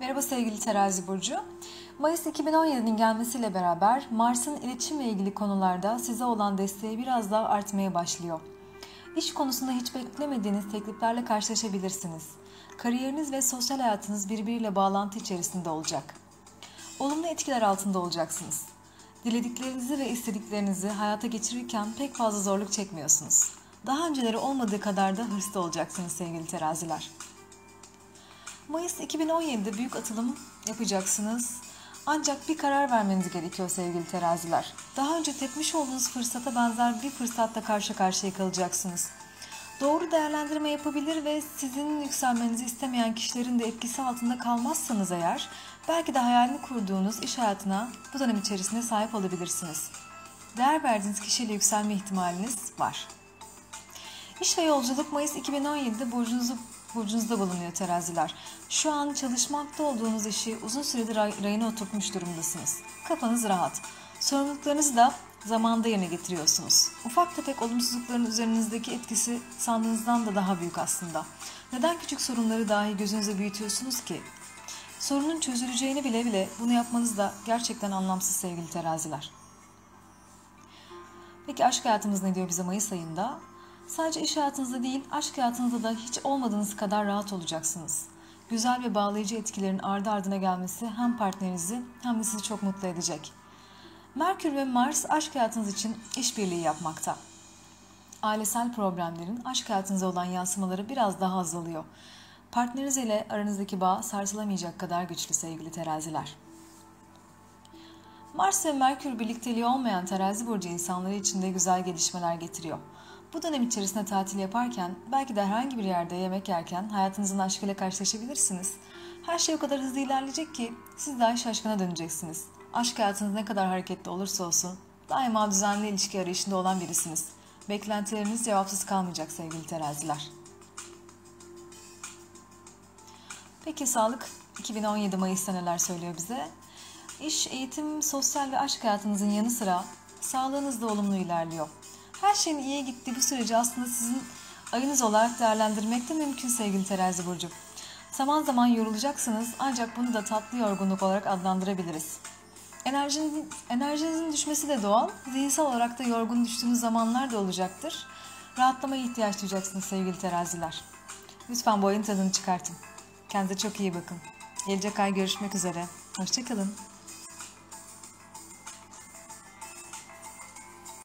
Merhaba sevgili terazi burcu. Mayıs 2017'nin gelmesiyle beraber Mars'ın iletişimle ilgili konularda size olan desteği biraz daha artmaya başlıyor. İş konusunda hiç beklemediğiniz tekliflerle karşılaşabilirsiniz. Kariyeriniz ve sosyal hayatınız birbiriyle bağlantı içerisinde olacak. Olumlu etkiler altında olacaksınız. Dilediklerinizi ve istediklerinizi hayata geçirirken pek fazla zorluk çekmiyorsunuz. Daha önceleri olmadığı kadar da hırslı olacaksınız sevgili teraziler. Mayıs 2017'de büyük atılım yapacaksınız. Ancak bir karar vermeniz gerekiyor sevgili teraziler. Daha önce tepmiş olduğunuz fırsata benzer bir fırsatla karşı karşıya kalacaksınız. Doğru değerlendirme yapabilir ve sizin yükselmenizi istemeyen kişilerin de etkisi altında kalmazsanız eğer belki de hayalini kurduğunuz iş hayatına bu dönem içerisinde sahip olabilirsiniz. Değer verdiğiniz kişiyle yükselme ihtimaliniz var. İş ve yolculuk Mayıs 2017'de burcunuzu burcunuzda bulunuyor teraziler. Şu an çalışmakta olduğunuz işi uzun süredir rayına oturtmuş durumdasınız. Kafanız rahat. Sorumluluklarınızı da zamanda yerine getiriyorsunuz. Ufak tefek olumsuzlukların üzerinizdeki etkisi sandığınızdan da daha büyük aslında. Neden küçük sorunları dahi gözünüze büyütüyorsunuz ki? Sorunun çözüleceğini bile bile bunu yapmanız da gerçekten anlamsız sevgili teraziler. Peki aşk hayatımız ne diyor bize Mayıs ayında? Sadece iş hayatınızda değil, aşk hayatınızda da hiç olmadığınız kadar rahat olacaksınız. Güzel ve bağlayıcı etkilerin ardı ardına gelmesi hem partnerinizi hem de sizi çok mutlu edecek. Merkür ve Mars aşk hayatınız için işbirliği yapmakta. Ailesel problemlerin aşk hayatınıza olan yansımaları biraz daha azalıyor. Partneriniz ile aranızdaki bağ sarsılamayacak kadar güçlü sevgili teraziler. Mars ve Merkür birlikteliği olmayan terazi burcu insanları için de güzel gelişmeler getiriyor. Bu dönem içerisinde tatil yaparken, belki de herhangi bir yerde yemek yerken hayatınızın aşkıyla karşılaşabilirsiniz. Her şey o kadar hızlı ilerleyecek ki siz daha şaşkına döneceksiniz. Aşk hayatınız ne kadar hareketli olursa olsun daima düzenli ilişki arayışında olan birisiniz. Beklentileriniz cevapsız kalmayacak sevgili teraziler. Peki sağlık 2017 Mayıs'ta neler söylüyor bize? İş, eğitim, sosyal ve aşk hayatınızın yanı sıra sağlığınız da olumlu ilerliyor. Her şeyin iyiye gittiği bu süreci aslında sizin ayınız olarak değerlendirmek de mümkün sevgili terazi burcu. Zaman zaman yorulacaksınız ancak bunu da tatlı yorgunluk olarak adlandırabiliriz. Enerjinizin, enerjinizin düşmesi de doğal, zihinsel olarak da yorgun düştüğünüz zamanlar da olacaktır. Rahatlamaya ihtiyaç duyacaksınız sevgili teraziler. Lütfen bu ayın tadını çıkartın. Kendinize çok iyi bakın. Gelecek ay görüşmek üzere. Hoşçakalın.